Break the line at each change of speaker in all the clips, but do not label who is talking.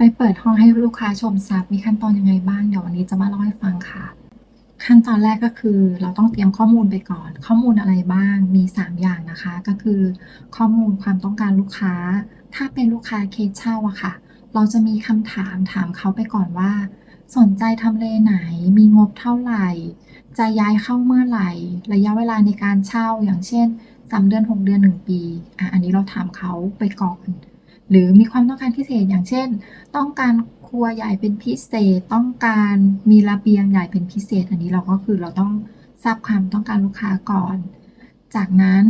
ไปเปิดห้องให้ลูกค้าชมทรัพย์มีขั้นตอนยังไงบ้าง เดี๋ยววันนี้จะมาเล่าให้ฟังค่ะ ขั้นตอนแรกก็คือเราต้องเตรียมข้อมูลไปก่อน ข้อมูลอะไรบ้างมี 3 อย่างนะคะ ก็คือ ข้อมูลความต้องการลูกค้า ถ้าเป็นลูกค้าเคสเช่าอะค่ะ เราจะมีคำถามถามเขาไปก่อนว่า สนใจทำเลไหน มีงบเท่าไหร่ จะย้ายเข้าเมื่อไหร่ ระยะเวลาในการเช่าอย่างเช่น3เดือน 6 เดือน 1 ปีอะอันนี้เราถามเขาไปก่อน หรือมีความต้องการพิเศษอย่างเช่น ต้องการครัวใหญ่เป็นพิเศษ ต้องการมีระเบียงใหญ่เป็นพิเศษ อันนี้เราก็คือเราต้องทราบความต้องการลูกค้าก่อน จากนั้น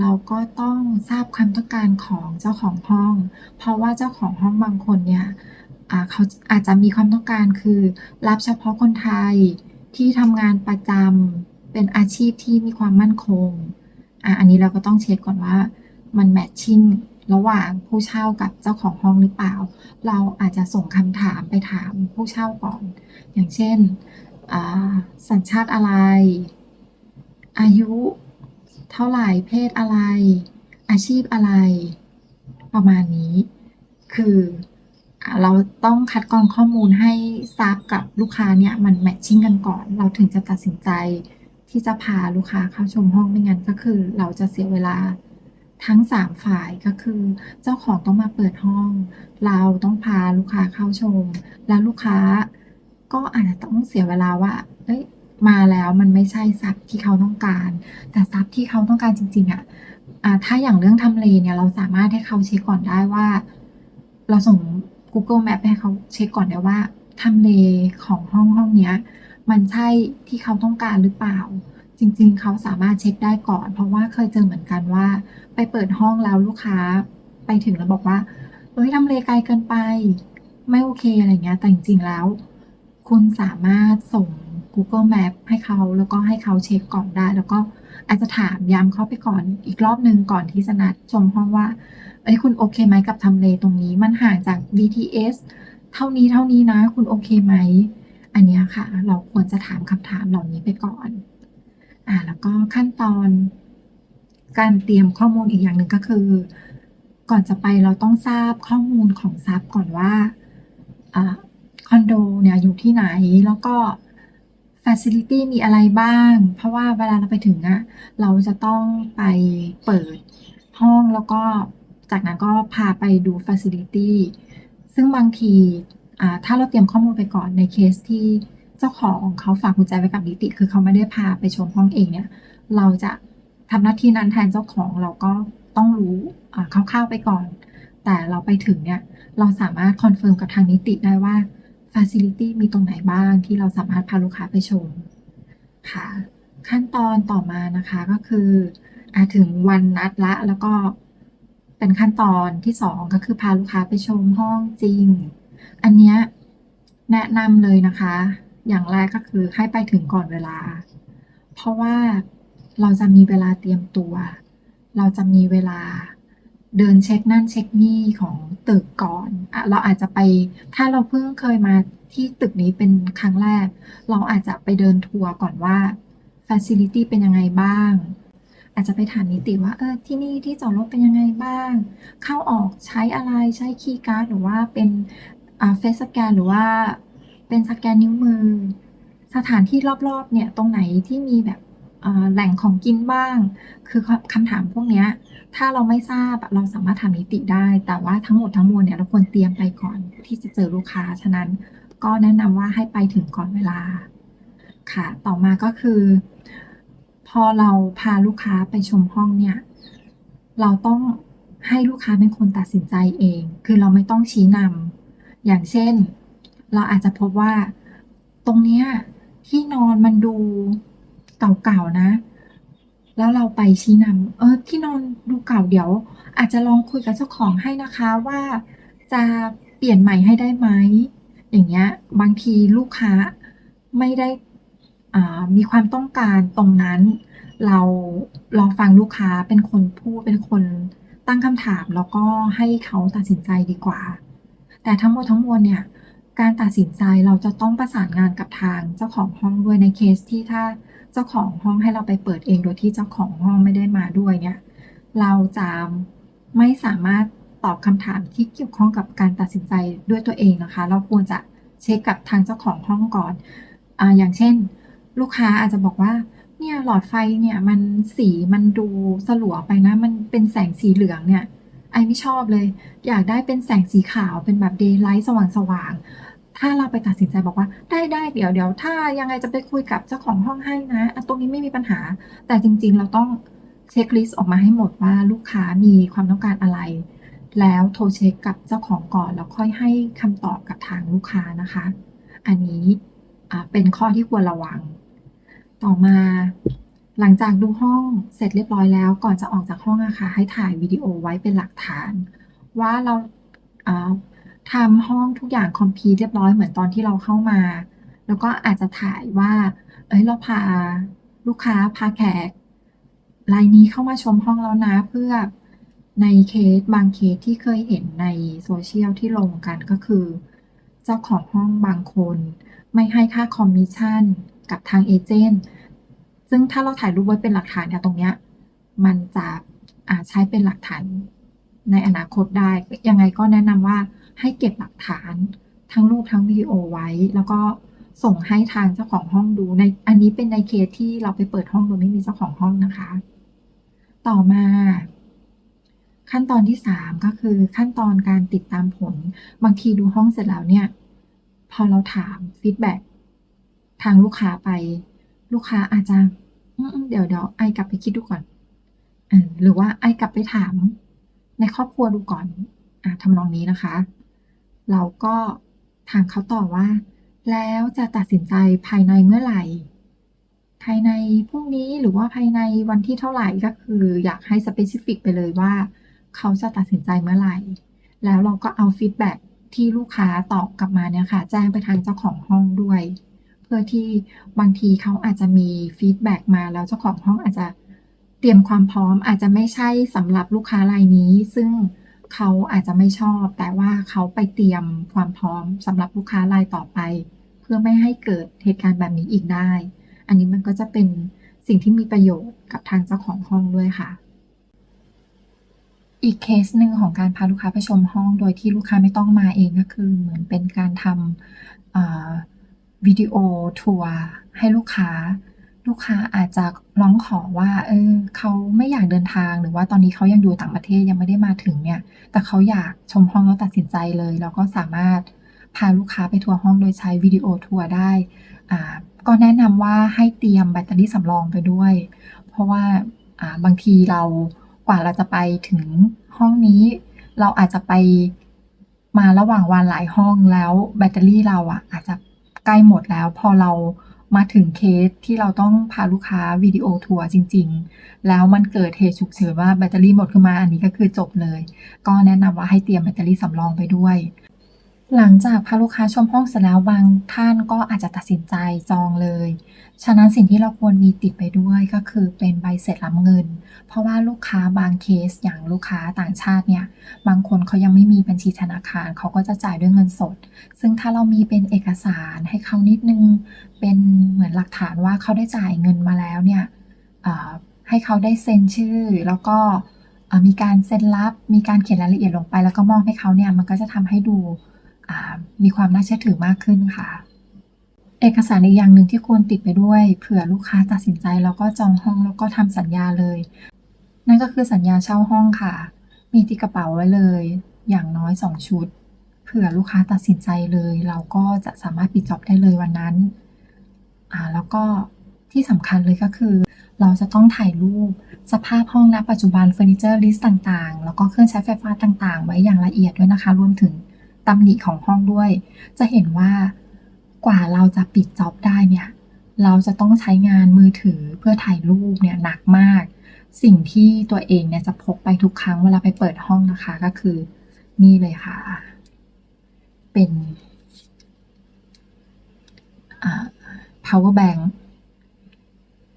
เราก็ต้องทราบความต้องการของเจ้าของห้อง เพราะว่าเจ้าของห้องบางคนเนี่ยเขาอาจจะมีความต้องการคือ รับเฉพาะคนไทยที่ทำงานประจำเป็นอาชีพที่มีความมั่นคงออันนี้เราก็ต้องเช็คก่อนว่ามันแมทชิ่ง ระหว่างผู้เช่ากับเจ้าของห้องหรือเปล่า เราอาจจะส่งคำถามไปถามผู้เช่าก่อน อย่างเช่นสัญชาติอะไร อายุเท่าไหร่เพศอะไร อาชีพอะไร ประมาณนี้ คือเราต้องคัดกรองข้อมูลให้ทราบกับลูกค้าเนี่ยมันแมทชิ่งกันก่อน เราถึงจะตัดสินใจที่จะพาลูกค้าเข้าชมห้องไม่งั้นก็คือ เราจะเสียเวลา ทั้ง 3 ฝ่ายก็คือ เจ้าของต้องมาเปิดห้อง เราต้องพาลูกค้าเข้าชม แล้วลูกค้าก็อาจจะต้องเสียเวลาว่า เอ้ย มาแล้วมันไม่ใช่ทรัพย์ที่เขาต้องการ แต่ทรัพย์ที่เขาต้องการจริง ๆอะอ่าถ้าอย่างเรื่องทำเลเนี่ยเราสามารถให้เขาเช็คก่อนได้ว่า เราส่ง Google Map ให้เขาเช็คก่อนได้ว่าทำเลของห้องห้องเนี้ย มันใช่ที่เขาต้องการหรือเปล่า จริงๆ เขาสามารถเช็คได้ก่อน เพราะว่าเคยเจอเหมือนกันว่า ไปเปิดห้องแล้วลูกค้าไปถึงแล้วบอกว่าเฮ้ยทำเลไกลเกินไป ไม่โอเคอะไรเงี้ย แต่จริงๆแล้ว คุณสามารถส่ง Google Map ให้เขาแล้วก็ให้เขาเช็คก่อนได้ แล้วก็อาจจะถามย้ำเขาไปก่อนอีกรอบหนึ่งก่อนที่จะนัดชมห้องว่าเอ้ยคุณโอเคไหมกับทำเลตรงนี้ มันห่างจาก BTS เท่านี้เท่านี้นะ คุณโอเคไหม อันเนี้ยค่ะ เราควรจะถามคำถามเหล่านี้ไปก่อน อ่าแล้วก็ขั้นตอนการเตรียมข้อมูลอีกอย่างหนึ่งก็คือ ก่อนจะไปเราต้องทราบข้อมูลของทรัพย์ก่อนว่าอ่าคอนโดเนี่ยอยู่ที่ไหนแล้วก็ Facility มีอะไรบ้าง เพราะว่าเวลาเราไปถึงอะเราจะต้องไปเปิดห้องแล้วก็จากนั้นก็พาไปดู Facility ซึ่งบางทีอ่าถ้าเราเตรียมข้อมูลไปก่อนในเคสที่ เจ้าของเขาฝากกุญแจไว้กับนิติ คือเขาไม่ได้พาไปชมห้องเองเนี่ย เราจะทำหน้าที่นั้นแทนเจ้าของเราก็ต้องรู้คร่าวๆไปก่อน แต่เราไปถึงเนี่ย เราสามารถคอนเฟิร์มกับทางนิติได้ว่า Facility มีตรงไหนบ้างที่เราสามารถพาลูกค้าไปชมค่ะขั้นตอนต่อมานะคะก็คืออาถึงวันนัดละแล้วก็เป็นขั้นตอนที่2ก็คือพาลูกค้าไปชมห้องจริง อันเนี้ยแนะนำเลยนะคะ อย่างแรกก็คือให้ไปถึงก่อนเวลา เพราะว่าเราจะมีเวลาเตรียมตัว เราจะมีเวลาเดินเช็คนั่นเช็คนี่ของตึกก่อนอะเราอาจจะไป ถ้าเราเพิ่งเคยมาที่ตึกนี้เป็นครั้งแรก เราอาจจะไปเดินทัวร์ก่อนว่า Facility เป็นยังไงบ้าง อาจจะไปถามนิติว่าเออที่นี่ที่จอดรถเป็นยังไงบ้าง เข้าออกใช้อะไรใช้คีย์การ์ดหรือว่าเป็นเฟซสแกนหรือว่า เป็นสแกนนิ้วมือ สถานที่รอบๆ เนี่ย ตรงไหนที่มีแบบแหล่งของกินบ้าง คือคำถามพวกเนี้ยถ้าเราไม่ทราบเราสามารถถามนิติได้ แต่ว่าทั้งหมดทั้งมวลเนี่ยเราควรเตรียมไปก่อนที่จะเจอลูกค้า ฉะนั้นก็แนะนำว่าให้ไปถึงก่อนเวลา ค่ะ ต่อมาก็คือ พอเราพาลูกค้าไปชมห้องเนี่ย เราต้องให้ลูกค้าเป็นคนตัดสินใจเอง คือเราไม่ต้องชี้นำอย่างเช่น เราอาจจะพบว่า ตรงเนี้ยที่นอนมันดูเก่าๆนะ แล้วเราไปชี้นำเออที่นอนดูเก่าเดี๋ยว อาจจะลองคุยกับเจ้าของให้นะคะว่าจะเปลี่ยนใหม่ให้ได้ไหมอย่างเงี้ยบางทีลูกค้าไม่ได้อ่ามีความต้องการตรงนั้น เราลองฟังลูกค้าเป็นคนพูดเป็นคนตั้งคำถาม แล้วก็ให้เขาตัดสินใจดีกว่า แต่ทั้งหมดทั้งมวลเนี่ย การตัดสินใจเราจะต้องประสานงานกับทางเจ้าของห้องด้วยในเคสที่ถ้าเจ้าของห้องให้เราไปเปิดเองโดยที่เจ้าของห้องไม่ได้มาด้วยเนี่ย เราจะไม่สามารถตอบคำถามที่เกี่ยวข้องกับการตัดสินใจด้วยตัวเองนะคะ เราควรจะเช็คกับทางเจ้าของห้องก่อนอ่าอย่างเช่น ลูกค้าอาจจะบอกว่าเนี่ยหลอดไฟเนี่ยมันสีมันดูสลัวไปนะ มันเป็นแสงสีเหลืองเนี่ย ไอไม่ชอบเลย อยากได้เป็นแสงสีขาวเป็นแบบเดย์ไลท์สว่างๆ ถ้าเราไปตัดสินใจบอกว่าได้ได้เดี๋ยวเดี๋ยวถ้ายังไงจะไปคุยกับเจ้าของห้องให้นะตรงนี้ไม่มีปัญหา แต่จริงๆ เราต้องเช็คลิสต์ออกมาให้หมดว่าลูกค้ามีความต้องการอะไร แล้วโทรเช็คกับเจ้าของก่อน แล้วค่อยให้คำตอบกับทางลูกค้านะคะ อันนี้เป็นข้อที่ควรระวัง ต่อมา หลังจากดูห้องเสร็จเรียบร้อยแล้ว ก่อนจะออกจากห้องอะค่ะให้ถ่ายวิดีโอไว้เป็นหลักฐาน ว่าเราอ่าทำห้องทุกอย่างคอมพีทเรียบร้อยเหมือนตอนที่เราเข้ามา แล้วก็อาจจะถ่ายว่า เอ้ยเราพาลูกค้าพาแขกรายนี้เข้ามาชมห้องแล้วนะเพื่อในเคสบางเคสที่เคยเห็นในโซเชียลที่ลงกันก็คือ เจ้าของห้องบางคน ไม่ให้ค่าคอมมิชชั่นกับทางเอเจนต์ ซึ่งถ้าเราถ่ายรูปไว้เป็นหลักฐานเนี่ยตรงเนี้ยมันจะอาจใช้เป็นหลักฐานในอนาคตได้ ยังไงก็แนะนำว่าให้เก็บหลักฐานทั้งรูปทั้งวิดีโอไว้ แล้วก็ส่งให้ทางเจ้าของห้องดูในอันนี้เป็นในเคสที่เราไปเปิดห้องโดยไม่มีเจ้าของห้องนะคะ ต่อมา ขั้นตอนที่สามก็คือขั้นตอนการติดตามผล บางทีดูห้องเสร็จแล้วเนี่ย พอเราถามฟีดแบ็ทางลูกค้าไป ลูกค้าอาจจะเดี๋ยวเดี๋ยวไอกลับไปคิดดูก่อนอหรือว่าไอกลับไปถาม ในครอบครัวดูก่อนอะทำนองนี้นะคะ เราก็ถามเขาต่อว่า แล้วจะตัดสินใจภายในเมื่อไหร่ ภายในพรุ่งนี้หรือว่าภายในวันที่เท่าไหร่ก็คืออยากให้สเปซิฟิกไปเลยว่า เขาจะตัดสินใจเมื่อไหร่ แล้วเราก็เอาฟีดแบ็ที่ลูกค้าตอบกลับมาเนี่ยค่ะ แจ้งไปทางเจ้าของห้องด้วย พื่อที่บางทีเขาอาจจะมีฟีดแบ็กมาแล้วเจ้าของห้องอาจจะเตรียมความพร้อมอาจจะไม่ใช่สำหรับลูกค้ารายนี้ ซึ่งเขาอาจจะไม่ชอบ แต่ว่าเขาไปเตรียมความพร้อมสำหรับลูกค้ารายต่อไป เพื่อไม่ให้เกิดเหตุการณ์แบบนี้อีกได้ อันนี้มันก็จะเป็นสิ่งที่มีประโยชน์กับทางเจ้าของห้องด้วยค่ะ อีกเคสหนึ่งของการพาลูกค้าไปชมห้อง โดยที่ลูกค้าไม่ต้องมาเองก็คือเหมือนเป็นการทำ วิดีโอทัวร์ให้ลูกค้า ลูกค้าอาจจะร้องขอว่า เออเขาไม่อยากเดินทางหรือว่าตอนนี้เขายังอยู่ต่างประเทศยังไม่ได้มาถึงเนี่ย แต่เขาอยากชมห้องแล้วตัดสินใจเลยแล้วก็สามารถพาลูกค้าไปทัวร์ห้องโดยใช้วิดีโอทัวร์ได้อ่าก็แนะนำว่าให้เตรียมแบตเตอรี่สำรองไปด้วย เพราะว่าอ่าบางทีเรากว่าเราจะไปถึงห้องนี้ เราอาจจะไปมาระหว่างวันหลายห้องแล้วแบตเตอรี่เราอะอาจจะ ใกล้หมดแล้ว พอเรามาถึงเคสที่เราต้องพาลูกค้าวิดีโอทัวร์จริง ๆ แล้วมันเกิดเหตุฉุกเฉินว่าแบตเตอรี่หมดขึ้นมาอันนี้ก็คือจบเลย ก็แนะนำว่าให้เตรียมแบตเตอรี่สำรองไปด้วย หลังจากพาลูกค้าชมห้องเสร็จแล้วบางท่านก็อาจจะตัดสินใจจองเลย ฉะนั้นสิ่งที่เราควรมีติดไปด้วยก็คือเป็นใบเสร็จรับเงิน เพราะว่าลูกค้าบางเคสอย่างลูกค้าต่างชาติเนี่ย บางคนเขายังไม่มีบัญชีธนาคารเขาก็จะจ่ายด้วยเงินสด ซึ่งถ้าเรามีเป็นเอกสารให้เขานิดนึง เป็นเหมือนหลักฐานว่าเขาได้จ่ายเงินมาแล้วเนี่ยให้เขาได้เซ็นชื่อแล้วก็มีการเซ็นรับ มีการเขียนรายละเอียดลงไป แล้วก็มอบให้เขาเนี่ยมันก็จะทำให้ดู มีความน่าเชื่อถือมากขึ้นค่ะ เอกสารอีกอย่างหนึ่งที่ควรติดไปด้วย เผื่อลูกค้าตัดสินใจแล้วก็จองห้องแล้วก็ทำสัญญาเลย นั่นก็คือสัญญาเช่าห้องค่ะ มีติดกระเป๋าไว้เลย อย่างน้อย 2 ชุด เผื่อลูกค้าตัดสินใจเลย เราก็จะสามารถปิดจ็อบได้เลยวันนั้นอ่าแล้วก็ที่สำคัญเลยก็คือ เราจะต้องถ่ายรูป สภาพห้องณปัจจุบันเฟอร์นิเจอร์ลิสต์ต่างๆ แล้วก็เครื่องใช้ไฟฟ้าต่างๆ ไว้อย่างละเอียดด้วยนะคะ รวมถึง ตำหนิของห้องด้วย จะเห็นว่ากว่าเราจะปิดจ็อบได้เนี่ย เราจะต้องใช้งานมือถือเพื่อถ่ายรูปเนี่ยหนักมาก สิ่งที่ตัวเองเนี่ยจะพกไปทุกครั้งเวลาไปเปิดห้องนะคะก็คือ นี่เลยค่ะ เป็น power bank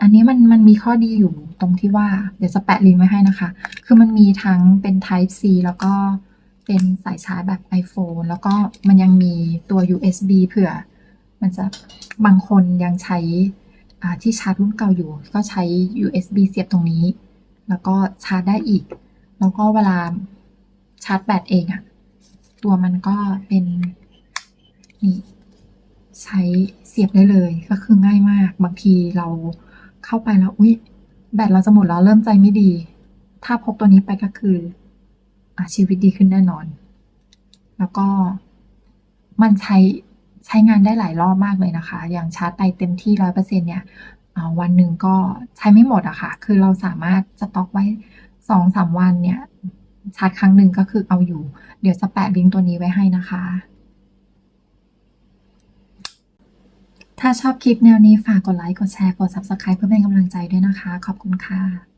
อันนี้มันมันมีข้อดีอยู่ตรงที่ว่า เดี๋ยวจะแปะลิงก์ไว้ให้นะคะ คือมันมีทั้งเป็น Type C แล้วก็ เป็นสายชาร์จแบบ iPhone แล้วก็มันยังมีตัว USB เผื่อ มันจะบางคนยังใช้ที่ชาร์จรุ่นเก่าอยู่ ก็ใช้ USB เสียบตรงนี้ แล้วก็ชาร์จได้อีก แล้วก็เวลาชาร์จแบตเองอะตัวมันก็เป็นนี่ใช้เสียบได้เลยก็คือง่ายมาก บางทีเราเข้าไปแล้วอุ๊ยแบตเราจะหมดแล้วเริ่มใจไม่ดี ถ้าพกตัวนี้ไปก็คือ ชีวิตดีขึ้นแน่นอน แล้วก็มันใช้ใช้งานได้หลายรอบมากเลยนะคะ อย่างชาร์จไปเต็มที่ร้อยเปอร์เซ็นเนี่ยอ่าวันหนึ่งก็ใช้ไม่หมดอะค่ะ คือเราสามารถสต็อกไว้สองสามวันเนี่ยชาร์จครั้งหนึ่งก็คือเอาอยู่ เดี๋ยวจะแปะลิงก์ตัวนี้ไว้ให้นะคะ ถ้าชอบคลิปแนวนี้ฝากกดไลค์ กดแชร์ กด Subscribe เพื่อเป็นกำลังใจด้วยนะคะ ขอบคุณค่ะ